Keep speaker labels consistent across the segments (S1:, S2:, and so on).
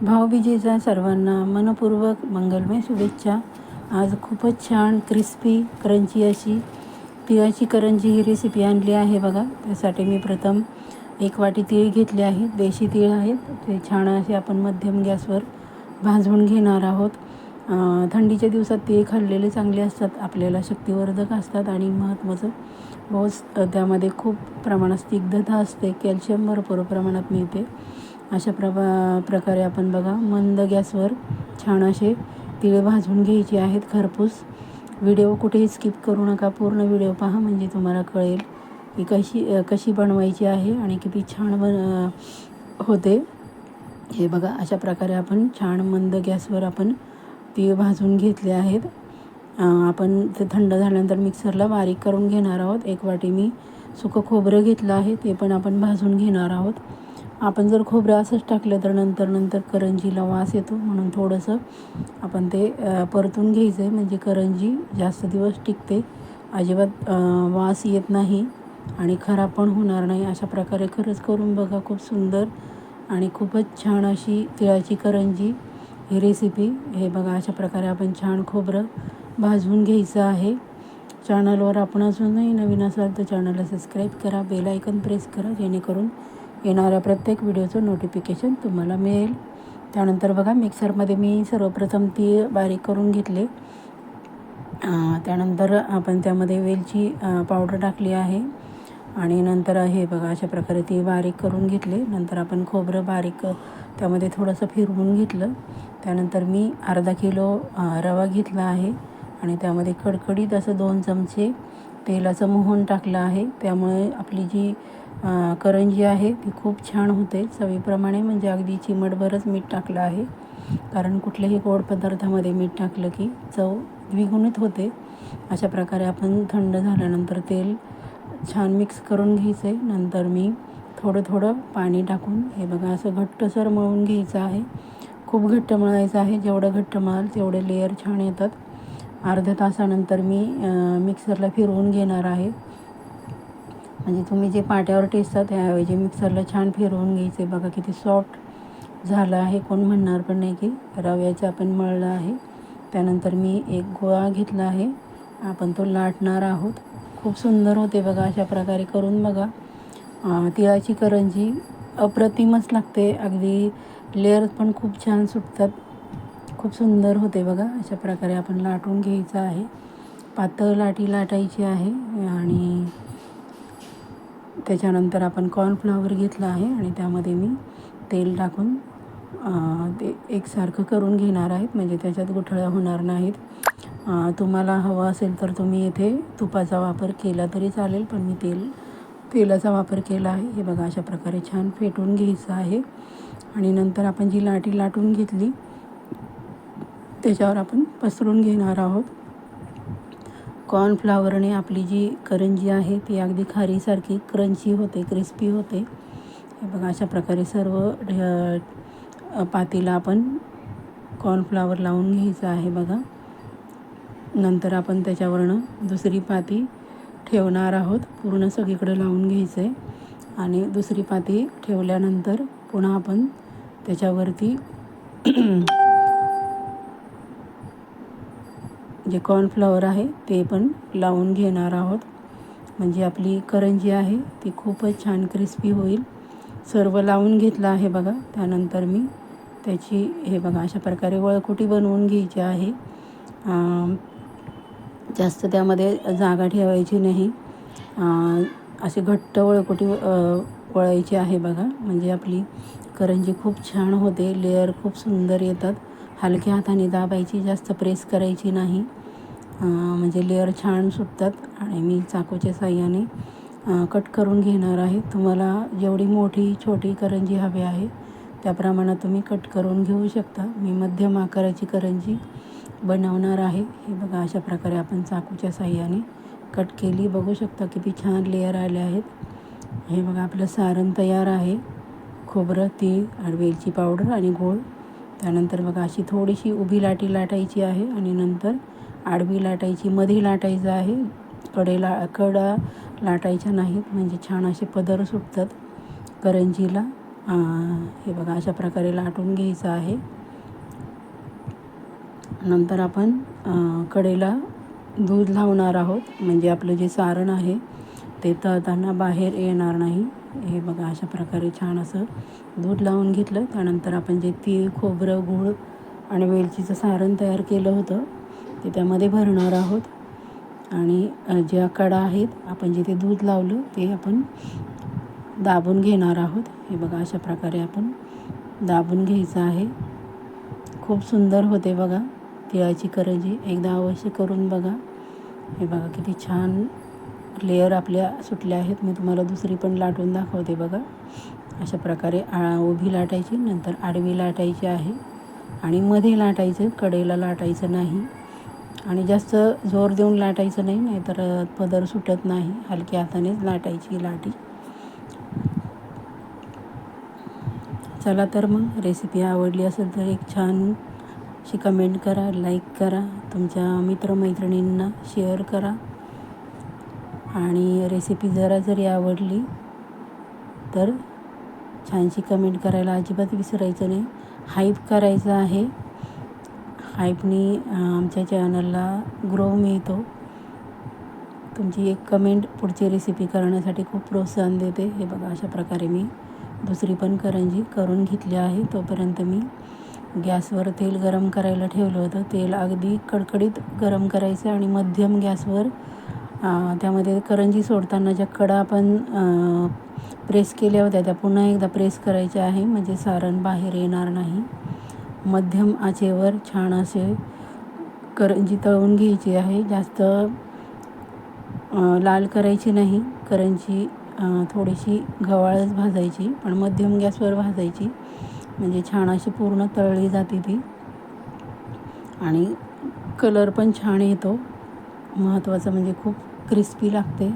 S1: भाऊबीजेच्या सर्वांना मनपूर्वक मंगलमय शुभेच्छा. आज खूपच छान क्रिस्पी क्रंची अशी तिळाची करंजी ही रेसिपी आणली आहे बघा. त्यासाठी मी प्रथम एक वाटी तीळ घेतले आहेत देशी तीळ आहेत. ते छान असे आपण मध्यम गॅसवर भाजून घेणार आहोत. थंडीच्या दिवसात तीळ खाल्लेले चांगले असतात. आपल्याला शक्तिवर्धक असतात आणि महत्त्वाचं बहुत त्यामध्ये खूप प्रमाणात स्निग्धता असते. कॅल्शियम भरपूर प्रमाणात मिळते. अशा प्रभा प्रकारे आपण बघा मंद गॅसवर छान असे तिळे भाजून घ्यायचे आहेत खरपूस. व्हिडिओ कुठेही स्किप करू नका पूर्ण व्हिडिओ पहा म्हणजे तुम्हाला कळेल की कशी कशी बनवायची आहे आणि किती छान बन होते. हे बघा अशा प्रकारे आपण छान मंद गॅसवर आपण तीळ भाजून घेतले आहेत. आपण ते थंड झाल्यानंतर मिक्सरला बारीक करून घेणार आहोत. एक वाटी मी सुकं खोबरं घेतलं आहे ते पण आपण भाजून घेणार आहोत. आपण जर खोबरं असंच टाकलं तर नंतर नंतर करंजीला वास येतो. म्हणून थोडंसं आपण ते परतून घ्यायचं आहे म्हणजे करंजी जास्त दिवस टिकते. अजिबात वास येत नाही आणि खराब पण होणार नाही. अशा प्रकारे खरंच करून बघा. खूप सुंदर आणि खूपच छान अशी तिळाची करंजी ही रेसिपी हे बघा अशा प्रकारे आपण छान खोबरं भाजून घ्यायचं आहे. चॅनलवर आपण अजूनही नवीन असाल तर चॅनलला सबस्क्राईब करा. बेल आयकन प्रेस करा. जेणेकरून येणाऱ्या प्रत्येक व्हिडिओचं नोटिफिकेशन तुम्हाला मिळेल. त्यानंतर बघा मिक्सरमध्ये मी सर्वप्रथम ती बारीक करून घेतले. त्यानंतर आपण त्यामध्ये वेलची पावडर टाकली आहे. आणि नंतर हे बघा अशा प्रकारे ती बारीक करून घेतले. नंतर आपण खोबरं बारीक त्यामध्ये थोडंसं फिरवून घेतलं. त्यानंतर मी अर्धा किलो रवा घेतला आहे. आणि त्यामध्ये कडकडीत असं दोन चमचे तेलाचं मोहन टाकलं आहे. त्यामुळे आपली जी करंजी आहे. ती खूप छान होते. चवीप्रमाणे म्हणजे अगदी चिमटभरच मीठ टाकलं आहे. कारण कुठल्याही गोड पदार्थामध्ये मीठ टाकलं की चव द्विगुणित होते. अशा प्रकारे आपण थंड झाल्यानंतर तेल छान मिक्स करून घ्यायचं. आहे नंतर मी थोडं थोडं पाणी टाकून हे बघा असं घट्टसर मळून घ्यायचं आहे. खूप घट्ट मळायचं आहे. जेवढं घट्ट मळाल तेवढे लेअर छान येतात. अर्ध्या तासानंतर मी मिक्सरला फिरवून घेणार आहे. म्हणजे तुम्ही जे पाट्यावर टेचता त्याऐवजी मिक्सरला छान फिरवून घ्यायचे. बघा किती सॉफ्ट झालं आहे. कोण म्हणणार पण नाही की रव्याचं आपण मळलं आहे. त्यानंतर मी एक गोळा घेतला आहे. आपण तो लाटणार आहोत. खूप सुंदर होते बघा अशा प्रकारे करून बघा. तिळाची करंजी अप्रतिमच लागते. अगदी लेअर पण खूप छान सुटतात. खूप सुंदर होते बघा अशा प्रकारे आपण लाटून घ्यायचं आहे. पातळ लाटी लाटायची आहे आणि त्याच्यानंतर आपण कॉर्नफ्लॉवर घेतलं आहे आणि त्यामध्ये मी तेल टाकून ते एकसारखं करून घेणार आहेत. म्हणजे त्याच्यात गुठळ्या होणार नाहीत. तुम्हाला हवं असेल तर तुम्ही इथे तुपाचा वापर केला तरी चालेल पण मी तेल तेलाचा वापर केला आहे. हे बघा अशा प्रकारे छान फेटून घ्यायचं आहे. आणि नंतर आपण जी लाटी लाटून घेतली त्याच्यावर आपण पसरून घेणार आहोत. कॉर्नफ्लावरने आपली जी करंजी आहे ती अगदी खारीसारखी क्रंची होते क्रिस्पी होते. हे बघा अशा प्रकारे सर्व ढ- पातीला आपण कॉर्नफ्लावर लावून घ्यायचं आहे बघा. नंतर आपण त्याच्यावरनं दुसरी पाती ठेवणार आहोत पूर्ण सगळीकडे लावून घ्यायचं आहे आणि दुसरी पाती ठेवल्यानंतर पुन्हा आपण त्याच्यावरती जे कॉर्नफ्लॉवर आहे ते पण लावून घेणार आहोत. म्हणजे आपली करंजी आहे ती खूपच छान क्रिस्पी होईल. सर्व लावून घेतलं आहे बघा. त्यानंतर मी त्याची हे बघा अशा प्रकारे वळकुटी बनवून घ्यायची आहे. जास्त त्यामध्ये जागा ठेवायची नाही. अशी घट्ट वळकुटी वळायची आहे बघा. म्हणजे आपली करंजी खूप छान होते लेअर खूप सुंदर येतात. हलक्या हाताने दाबायची जास्त प्रेस करायची नाही. म्हणजे लेअर छान सुटतात आणि मी चाकूच्या साह्याने कट करून घेणार आहे. तुम्हाला जेवढी मोठी छोटी करंजी हवी आहे त्याप्रमाणे तुम्ही कट करून घेऊ शकता. मी मध्यम आकाराची करंजी बनवणार आहे. हे बघा अशा प्रकारे आपण चाकूच्या साह्याने कट केली. बघू शकता किती छान लेअर आले आहेत. हे बघा आपलं सारण तयार आहे. खोबरं तीळ आणि वेलची पावडर आणि गूळ. त्यानंतर बघा अशी थोडीशी उभी लाटी लाटायची आहे आणि नंतर आडवी लाटायची मध्ये लाटायचं आहे. कडेला कडा लाटायच्या नाहीत म्हणजे छान असे पदर सुटतात करंजीला. हे बघा अशा प्रकारे लाटून घ्यायचं आहे. नंतर आपण कडेला दूध लावणार आहोत म्हणजे आपलं जे सारण आहे ते तळताना बाहेर येणार नाही. हे बघा अशा प्रकारे छान असं दूध लावून घेतलं. त्यानंतर आपण जे तीळ खोबरं गूळ आणि वेलचीचं सारण तयार केलं होतं ते त्यामध्ये भरणार आहोत. आणि ज्या कडा आहेत आपण जिथे दूध लावलं ते आपण दाबून घेणार आहोत. हे बघा अशा प्रकारे आपण दाबून घ्यायचं आहे. खूप सुंदर होते बघा तिळाची करंजी. एकदा अवश्य करून बघा. हे बघा किती छान लेअर आपल्या सुटल्या आहेत. मी तुम्हाला दुसरी पण लाटून दाखवते बघा. अशा प्रकारे आ उभी लाटायची नंतर आडवी लाटायची आहे. आणि मध्ये लाटायचं कडेला लाटायचं नाही. आणि जास्त जोर देऊन लाटायचं नाही नाहीतर पदर सुटत नाही. हलक्या हातानेच लाटायची लाटी. चला तर मग रेसिपी आवडली असेल तर एक छान शी कमेंट करा लाईक करा. तुमच्या मित्रमैत्रिणींना शेअर करा. आणि रेसिपी जरा जरी आवडली तर छानशी कमेंट करायला अजिबात विसरायचं नाही. हाईप करायचं आहे. हाईपनी आमच्या चॅनलला ग्रो मिळतो. तुमची एक कमेंट पुढची रेसिपी करण्यासाठी खूप प्रोत्साहन देते. हे बघा अशा प्रकारे मी दुसरी पण करंजी करून घेतली आहे. तोपर्यंत मी गॅसवर तेल गरम करायला ठेवलं होतं. तेल अगदी कडकडीत गरम करायचं आणि मध्यम गॅसवर त्यामध्ये करंजी सोडताना ज्या कडा आपण प्रेस केल्या होत्या त्या पुन्हा एकदा प्रेस करायच्या आहे. म्हणजे सारण बाहेर येणार नाही. मध्यम आचेवर छान असे करंजी तळून घ्यायची आहे. जास्त लाल करायची नाही. करंजी थोडीशी गव्हाळच भाजायची पण मध्यम गॅसवर भाजायची. म्हणजे छान अशी पूर्ण तळली जाते ती. आणि कलर पण छान येतो. महत्त्वाचं म्हणजे खूप क्रिस्पी लागते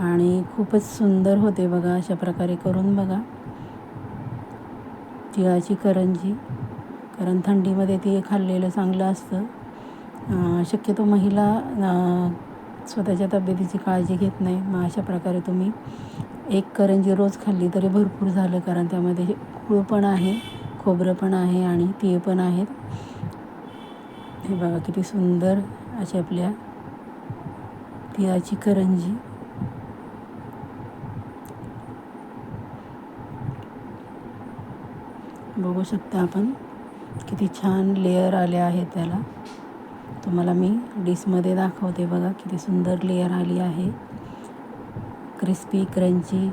S1: आणि खूपच सुंदर होते बघा अशा प्रकारे करून बघा. तिळाची करंजी कारण थंडीमध्ये ते खाल्लेलं चांगलं असतं. शक्यतो महिला स्वतःच्या तब्येतीची काळजी घेत नाही. मग अशा प्रकारे तुम्ही एक करंजी रोज खाल्ली तरी भरपूर झालं कारण त्यामध्ये गुळ पण आहे खोबरं पण आहे आणि तीळ पण आहेत. हे बघा किती सुंदर अशी आपल्या तिळाची करंजी. बघू शकता आपण किती छान लेअर आले आहेत त्याला. तुम्हाला मी डिशमध्ये दाखवते बघा किती सुंदर लेअर आली आहे. क्रिस्पी क्रंची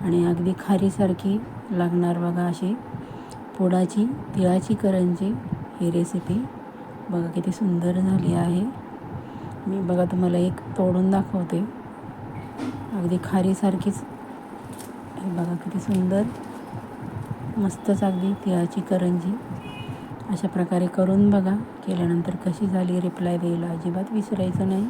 S1: आणि अगदी खारीसारखी लागणार बघा अशी पुडाची तिळाची करंजी ही रेसिपी बघा किती सुंदर झाली आहे. मी बघा तुम्हाला एक तोडून दाखवते. अगदी खारीसारखीच. बघा किती सुंदर. मस्तच अगदी तिळाची करंजी. अशा प्रकारे करून बघा. केल्यानंतर कशी झाली रिप्लाय द्यायला अजिबात विसरायचं नाही.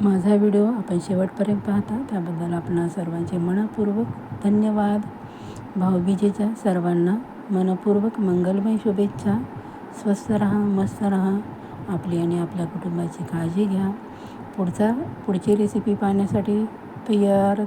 S1: माझा व्हिडिओ आपण शेवटपर्यंत पाहता. त्याबद्दल आपणा सर्वांचे मनपूर्वक धन्यवाद. भाऊबीजेच्या सर्वांना मनपूर्वक मंगलमय शुभेच्छा. स्वस्थ रहा मस्त रहा. आपली आणि आपल्या कुटुंबाची काळजी घ्या. पुढचा पुढची रेसिपी पाहण्यासाठी तयार